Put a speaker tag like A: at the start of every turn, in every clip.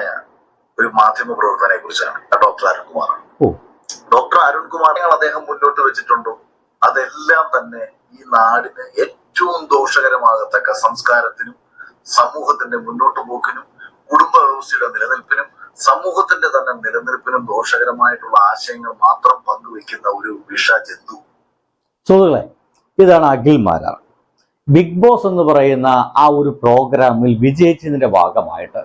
A: പ്രശസ്തനായ ഒരു മാധ്യമ പ്രവർത്തനെ കുറിച്ചാണ് ഡോക്ടർ
B: അരുൺകുമാർ
A: ഡോക്ടർ അരുൺകുമാർ അദ്ദേഹം മുന്നോട്ട് വെച്ചിട്ടുണ്ടോ? അതെല്ലാം തന്നെ ഈ നാടിന് ഏറ്റവും ദോഷകരമാകത്തക്ക സംസ്കാരത്തിനും സമൂഹത്തിന്റെ മുന്നോട്ട് പോക്കിനും കുടുംബ വ്യവസ്ഥയുടെ നിലനിൽപ്പിനും സമൂഹത്തിന്റെ തന്നെ നിലനിൽപ്പിനും ദോഷകരമായിട്ടുള്ള ആശയങ്ങൾ മാത്രം പങ്കുവെക്കുന്ന ഒരു വിഷജന്തു.
B: സുഹൃത്തുക്കളെ ഇതാണ് അഖിൽ മാരാർ. ബിഗ് ബോസ് എന്ന് പറയുന്ന ആ ഒരു പ്രോഗ്രാമിൽ വിജയിച്ചതിന്റെ ഭാഗമായിട്ട്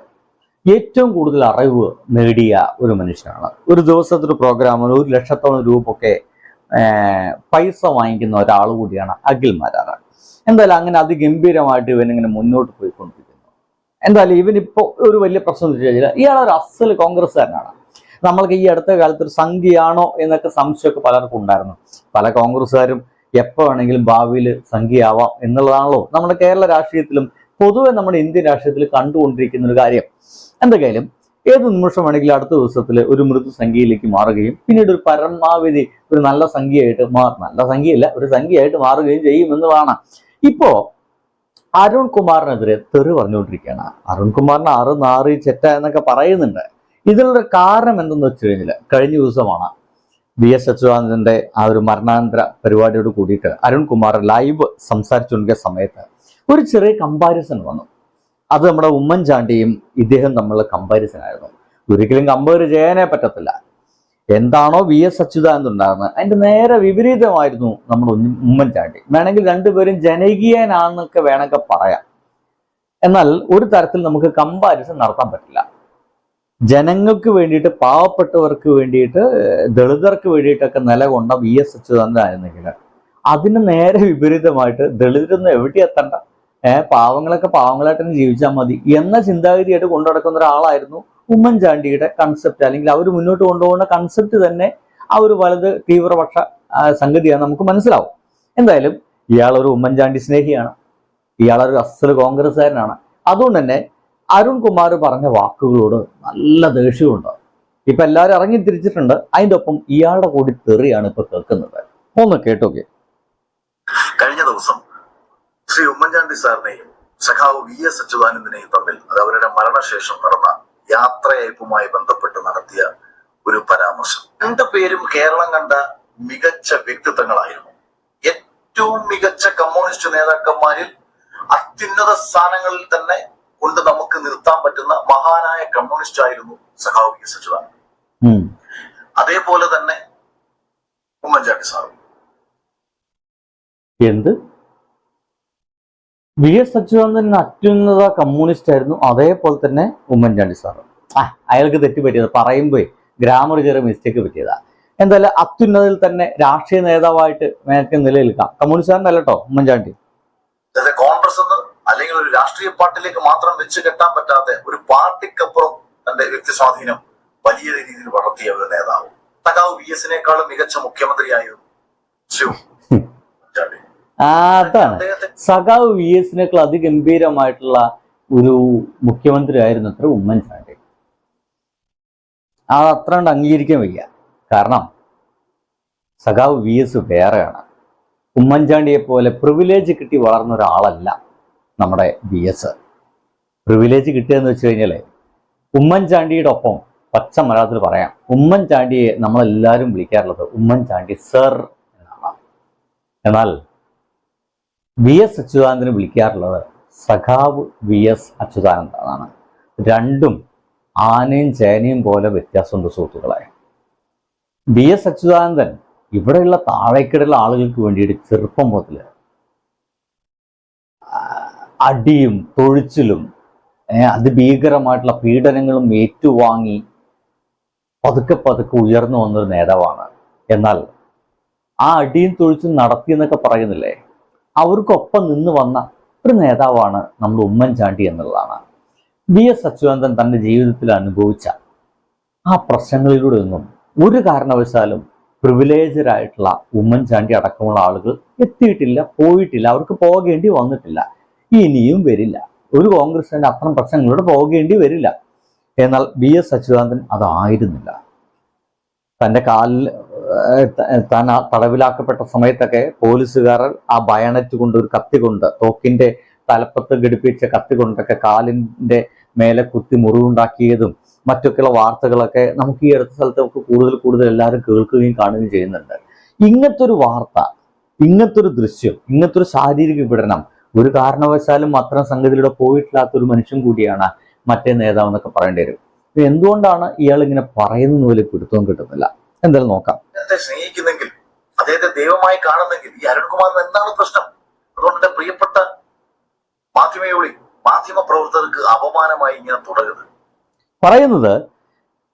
B: ഏറ്റവും കൂടുതൽ അറിവ് നേടിയ ഒരു മനുഷ്യനാണ്. ഒരു ദിവസത്തെ ഒരു പ്രോഗ്രാമിന് ഒരു ലക്ഷത്തോളം രൂപ ഒക്കെ പൈസ വാങ്ങിക്കുന്ന ഒരാൾ കൂടിയാണ് അഖിൽ മരാറ എന്തായാലും അങ്ങനെ അതിഗംഭീരമായിട്ട് ഇവനിങ്ങനെ മുന്നോട്ട് പോയിക്കൊണ്ടിരിക്കുന്നു. എന്തായാലും ഇവനിപ്പോ ഒരു വലിയ പ്രശ്നം എന്ന് വെച്ച് കഴിഞ്ഞാൽ ഇയാൾ ഒരു അസൽ കോൺഗ്രസ്സുകാരനാണ്. നമ്മൾക്ക് ഈ അടുത്ത കാലത്ത് ഒരു സംഖ്യയാണോ എന്നൊക്കെ സംശയമൊക്കെ പലർക്കും ഉണ്ടായിരുന്നു. പല കോൺഗ്രസ്സുകാരും എപ്പോ വേണമെങ്കിലും ഭാവിയിൽ സംഖ്യയാവാം എന്നുള്ളതാണല്ലോ. നമ്മുടെ കേരള രാഷ്ട്രീയത്തിലും പൊതുവെ നമ്മുടെ ഇന്ത്യൻ രാഷ്ട്രീയത്തിൽ കണ്ടുകൊണ്ടിരിക്കുന്ന ഒരു കാര്യം. എന്തൊക്കെയാലും ഏത് നിമിഷം വേണമെങ്കിലും അടുത്ത ദിവസത്തിൽ ഒരു മൃദുസംഖ്യയിലേക്ക് മാറുകയും പിന്നീട് ഒരു പരമാവധി ഒരു നല്ല സംഖ്യയായിട്ട് മാറും നല്ല സംഖ്യയല്ല ഒരു സംഖ്യയായിട്ട് മാറുകയും ചെയ്യും കാണാം ഇപ്പോ അരുൺ കുമാറിനെതിരെ തെറി പറഞ്ഞുകൊണ്ടിരിക്കുകയാണ്. അരുൺ കുമാറിന് ആറ് നാറ് ചെറ്റ എന്നൊക്കെ പറയുന്നുണ്ട്. ഇതിനുള്ള കാരണം എന്തെന്ന് വെച്ച് കഴിഞ്ഞാൽ കഴിഞ്ഞ ദിവസമാണ് വി എസ് അച്യുതാനന്ദന്റെ ആ ഒരു മരണാനന്തര പരിപാടിയോട് കൂടിയിട്ട് അരുൺകുമാർ ലൈവ് സംസാരിച്ചുകൊണ്ടിരിക്കുന്ന സമയത്ത് ഒരു ചെറിയ കമ്പാരിസൺ വന്നു. അത് നമ്മുടെ ഉമ്മൻചാണ്ടിയും ഇദ്ദേഹം തമ്മിലുള്ള കമ്പാരിസൺ ആയിരുന്നു. ഒരിക്കലും കമ്പയർ ചെയ്യാനേ പറ്റത്തില്ല. എന്താണോ വി എസ് അച്യുതാനന്ദ ഉണ്ടാകുന്നത് അതിന്റെ നേരെ വിപരീതമായിരുന്നു നമ്മുടെ ഉമ്മ- ഉമ്മൻചാണ്ടി. വേണമെങ്കിൽ രണ്ടുപേരും ജനകീയനാണെന്നൊക്കെ വേണമെങ്കിൽ പറയാം. എന്നാൽ ഒരു തരത്തിൽ നമുക്ക് കമ്പാരിസൺ നടത്താൻ പറ്റില്ല. ജനങ്ങൾക്ക് വേണ്ടിയിട്ട് പാവപ്പെട്ടവർക്ക് വേണ്ടിയിട്ട് ദളിതർക്ക് വേണ്ടിയിട്ടൊക്കെ നിലകൊണ്ട വി എസ് അച്യുതാനന്ദ ആയിരുന്നെങ്കിൽ അതിന് നേരെ വിപരീതമായിട്ട് ദളിതരൊന്നും എവിടെ എത്തണ്ട. പാവങ്ങളൊക്കെ പാവങ്ങളായിട്ട് തന്നെ ജീവിച്ചാൽ മതി എന്ന ചിന്താഗതിയായിട്ട് കൊണ്ടു നടക്കുന്ന ഒരാളായിരുന്നു ഉമ്മൻചാണ്ടിയുടെ കൺസെപ്റ്റ് അല്ലെങ്കിൽ അവർ മുന്നോട്ട് കൊണ്ടുപോകുന്ന കൺസെപ്റ്റ് തന്നെ ആ ഒരു വലത് തീവ്രപക്ഷ സംഗതിയാണ് നമുക്ക് മനസ്സിലാവും. എന്തായാലും ഇയാളൊരു ഉമ്മൻചാണ്ടി സ്നേഹിയാണ്. ഇയാളൊരു അസൽ കോൺഗ്രസ്സുകാരനാണ്. അതുകൊണ്ട് തന്നെ അരുൺ കുമാർ പറഞ്ഞ വാക്കുകളോട് നല്ല ദേഷ്യമുണ്ട്. ഇപ്പൊ എല്ലാവരും ഇറങ്ങി തിരിച്ചിട്ടുണ്ട്. അതിന്റെ ഒപ്പം ഇയാളുടെ കൂടി തെറിയാണ് ഇപ്പൊ കേൾക്കുന്നത്. ഒന്ന് കേട്ടോക്കെ.
A: ശ്രീ ഉമ്മൻചാണ്ടി സാറിനെയും സഖാവ് വി എസ് അച്യുതാനന്ദനെയും തമ്മിൽ അത് അവരുടെ മരണശേഷം നടന്ന യാത്രയയപ്പുമായി ബന്ധപ്പെട്ട് നടത്തിയ ഒരു പരാമർശം. രണ്ടു പേരും കേരളം കണ്ട മികച്ച വ്യക്തിത്വങ്ങളായിരുന്നു. ഏറ്റവും മികച്ച കമ്മ്യൂണിസ്റ്റ് നേതാക്കന്മാരിൽ അത്യുന്നത സ്ഥാനങ്ങളിൽ തന്നെ കൊണ്ട് നമുക്ക് നിർത്താൻ പറ്റുന്ന മഹാനായ കമ്മ്യൂണിസ്റ്റ് ആയിരുന്നു സഖാവ് വി എസ് അച്യുതാനന്ദൻ. അതേപോലെ തന്നെ ഉമ്മൻചാണ്ടി സാറും.
B: എന്ത്? വി എസ് അച്യുതാനന്ദൻ അത്യുന്നത കമ്മ്യൂണിസ്റ്റ് ആയിരുന്നു. അതേപോലെ തന്നെ ഉമ്മൻചാണ്ടി സാറ്. ആ അയാൾക്ക് തെറ്റ് പറ്റിയത് പറയുമ്പോൾ ഗ്രാമർ ചെറിയ മിസ്റ്റേക്ക് പറ്റിയതാ എന്തായാലും അത്യുന്നതിൽ തന്നെ രാഷ്ട്രീയ നേതാവായിട്ട് നേരത്തെ നിലനിൽക്കാം. കമ്മ്യൂണിസ്റ്റുകാരനല്ല കേട്ടോ ഉമ്മൻചാണ്ടി.
A: കോൺഗ്രസ് അല്ലെങ്കിൽ ഒരു രാഷ്ട്രീയ പാർട്ടിയിലേക്ക് മാത്രം വെച്ച് കെട്ടാൻ പറ്റാത്ത ഒരു പാർട്ടിക്കപ്പുറം തന്റെ വ്യക്തി സ്വാധീനം വലിയ രീതിയിൽ വളർത്തിയ ഒരു നേതാവ്. തകാവ് വി എസിനേക്കാളും മികച്ച മുഖ്യമന്ത്രിയായിരുന്നു ശിവ ഉമ്മൻചാണ്ടി.
B: ആ അതാണ്. സഖാവ് വി എസിനേക്കാൾ അതിഗംഭീരമായിട്ടുള്ള ഒരു മുഖ്യമന്ത്രി ആയിരുന്നു അത്ര ഉമ്മൻചാണ്ടി. അത് അത്ര കണ്ട് അംഗീകരിക്കാൻ വയ്യ. കാരണം സഖാവ് വി എസ് വേറെയാണ്. ഉമ്മൻചാണ്ടിയെ പോലെ പ്രിവിലേജ് കിട്ടി വളർന്ന ഒരാളല്ല നമ്മുടെ വി എസ് പ്രിവിലേജ് കിട്ടിയെന്ന് വെച്ച് കഴിഞ്ഞാൽ ഉമ്മൻചാണ്ടിയുടെ ഒപ്പം പച്ച മലയാളത്തിൽ പറയാം. ഉമ്മൻചാണ്ടിയെ നമ്മളെല്ലാവരും വിളിക്കാറുള്ളത് ഉമ്മൻചാണ്ടി സർ എന്നാണ്. എന്നാൽ വി എസ് അച്യുതാനന്ദന് വിളിക്കാറുള്ളത് സഖാവ് വി എസ് അച്യുതാനന്ദ എന്നാണ് രണ്ടും ആനയും ചേനയും പോലെ വ്യത്യാസമുണ്ട് സുഹൃത്തുക്കളെ. വി എസ് അച്യുതാനന്ദൻ ഇവിടെയുള്ള താഴേക്കിടയിലുള്ള ആളുകൾക്ക് വേണ്ടിയിട്ട് ചെറുപ്പം മുതൽ അടിയും തൊഴിച്ചിലും അതിഭീകരമായിട്ടുള്ള പീഡനങ്ങളും ഏറ്റുവാങ്ങി പതുക്കെ പതുക്കെ ഉയർന്നു വന്നൊരു നേതാവാണ്. എന്നാൽ ആ അടിയും തൊഴിച്ചും നടത്തി എന്നൊക്കെ പറയുന്നില്ലേ? അവർക്കൊപ്പം നിന്ന് വന്ന ഒരു നേതാവാണ് നമ്മുടെ ഉമ്മൻചാണ്ടി എന്നുള്ളതാണ്. വി എസ് അച്യുതാനന്ദൻ തന്റെ ജീവിതത്തിൽ അനുഭവിച്ച ആ പ്രശ്നങ്ങളിലൂടെ ഒന്നും ഒരു കാരണവശാലും പ്രിവിലേജറായിട്ടുള്ള ഉമ്മൻചാണ്ടി അടക്കമുള്ള ആളുകൾ എത്തിയിട്ടില്ല പോയിട്ടില്ല അവർക്ക് പോകേണ്ടി വന്നിട്ടില്ല. ഇനിയും വരില്ല. ഒരു കോൺഗ്രസിന്റെ അത്തരം പ്രശ്നങ്ങളിലൂടെ പോകേണ്ടി വരില്ല. എന്നാൽ വി എസ് അച്യുതാനന്ദൻ അതായിരുന്നില്ല. തന്റെ കാലിൽ താൻ തടവിലാക്കപ്പെട്ട സമയത്തൊക്കെ പോലീസുകാർ ആ ബയണറ്റ് കൊണ്ട് ഒരു കത്തി കൊണ്ട് തോക്കിന്റെ തലപ്പത്ത് ഘടിപ്പിച്ച കത്തി കൊണ്ടൊക്കെ കാലിന്റെ മേലെ കുത്തി മുറിവുണ്ടാക്കിയതും മറ്റൊക്കെയുള്ള വാർത്തകളൊക്കെ നമുക്ക് ഈ അടുത്ത സ്ഥലത്ത് നമുക്ക് കൂടുതൽ കൂടുതൽ എല്ലാവരും കേൾക്കുകയും കാണുകയും ചെയ്യുന്നുണ്ട്. ഇങ്ങനത്തെ ഒരു വാർത്ത ഇങ്ങനത്തെ ഒരു ദൃശ്യം ഇങ്ങനത്തെ ഒരു ശാരീരിക വിപടനം ഒരു കാരണവശാലും അത്തരം സംഗതിയിലൂടെ പോയിട്ടില്ലാത്ത ഒരു മനുഷ്യൻ കൂടിയാണ് മറ്റേ നേതാവ് എന്നൊക്കെ പറയേണ്ടി വരും. എന്തുകൊണ്ടാണ് ഇയാൾ ഇങ്ങനെ പറയുന്നതിന് വലിയ പിടുത്തവും കിട്ടുന്നില്ല? എന്തായാലും നോക്കാം.
A: അദ്ദേഹത്തെ സ്നേഹിക്കുന്നെങ്കിൽ അദ്ദേഹത്തെ ദൈവമായി കാണുന്നെങ്കിൽ ഈ അരുൺകുമാറിന് എന്താണ് പ്രശ്നം? അതുകൊണ്ട് എന്റെ പ്രിയപ്പെട്ട മാധ്യമയോളി മാധ്യമ പ്രവർത്തകർക്ക് അപമാനമായി ഇങ്ങനെ തുടരുന്നത്.
B: പറയുന്നത്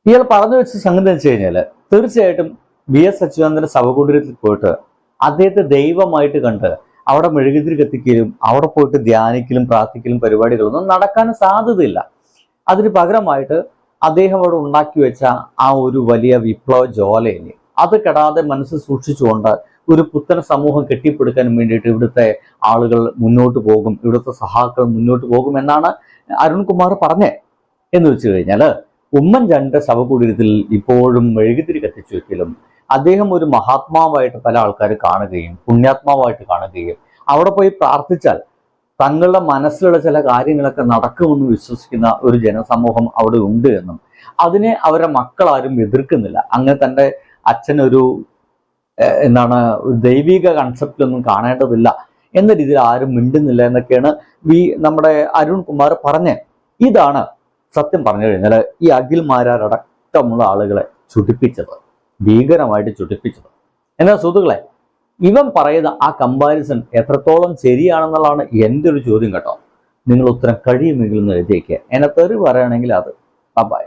B: ഇയാൾ പറഞ്ഞു വെച്ച സംഗതി വെച്ച് കഴിഞ്ഞാൽ തീർച്ചയായിട്ടും വി എസ് അച്യുതാനന്ദന്റെ ശവകുടീരത്തിൽ പോയിട്ട് അദ്ദേഹത്തെ ദൈവമായിട്ട് കണ്ട് അവിടെ മെഴുകുതിരി കത്തിക്കലും അവിടെ പോയിട്ട് ധ്യാനിക്കലും പ്രാർത്ഥിക്കലും പരിപാടികളൊന്നും നടക്കാൻ സാധ്യതയില്ല. അതിന് പകരമായിട്ട് അദ്ദേഹം അവിടെ ഉണ്ടാക്കി വെച്ച ആ ഒരു വലിയ വിപ്ലവ ജ്വാലയിൽ അത് കെടാതെ മനസ്സ് സൂക്ഷിച്ചുകൊണ്ട് ഒരു പുത്തൻ സമൂഹം കെട്ടിപ്പടുക്കാൻ വേണ്ടിയിട്ട് ഇവിടുത്തെ ആളുകൾ മുന്നോട്ട് പോകും ഇവിടുത്തെ സഹാക്കൾ മുന്നോട്ട് പോകും എന്നാണ് അരുൺകുമാർ പറഞ്ഞേ. എന്ന് വെച്ചു കഴിഞ്ഞാൽ ഉമ്മൻചാണ്ടിന്റെ ശവകുടീരത്തിൽ ഇപ്പോഴും മെഴുകുതിരി കത്തിച്ചു അദ്ദേഹം ഒരു മഹാത്മാവായിട്ട് പല ആൾക്കാർ കാണുകയും പുണ്യാത്മാവായിട്ട് കാണുകയും അവിടെ പോയി പ്രാർത്ഥിച്ചാൽ തങ്ങളുടെ മനസ്സിലുള്ള ചില കാര്യങ്ങളൊക്കെ നടക്കുമെന്ന് വിശ്വസിക്കുന്ന ഒരു ജനസമൂഹം അവിടെ ഉണ്ട് എന്നും. അതിനെ അവരുടെ മക്കളാരും എതിർക്കുന്നില്ല. അങ്ങനെ തന്റെ അച്ഛനൊരു എന്താണ് ദൈവിക കൺസെപ്റ്റിലൊന്നും കാണേണ്ടതില്ല എന്ന രീതിയിൽ ആരും മിണ്ടുന്നില്ല എന്നൊക്കെയാണ് വി നമ്മുടെ അരുൺ കുമാർ പറഞ്ഞത്. ഇതാണ് സത്യം പറഞ്ഞു കഴിഞ്ഞാൽ ഈ അഖിൽ മാരാരടക്കമുള്ള ആളുകളെ ചുടിപ്പിച്ചത് ഭീകരമായിട്ട് ചുടിപ്പിച്ചത്. എന്നാൽ സുഹൃത്തുക്കളെ ഇവൻ പറയുന്ന ആ കമ്പാരിസൺ എത്രത്തോളം ശരിയാണെന്നുള്ളതാണ് എന്റെ ഒരു ചോദ്യം കേട്ടോ. നിങ്ങൾ ഉത്തരം കഴിയുമെങ്കിൽ ഒന്ന് എഴുതിയേക്കുക എന്നെ തെറി പറയുകയാണെങ്കിൽ അത്. ബൈ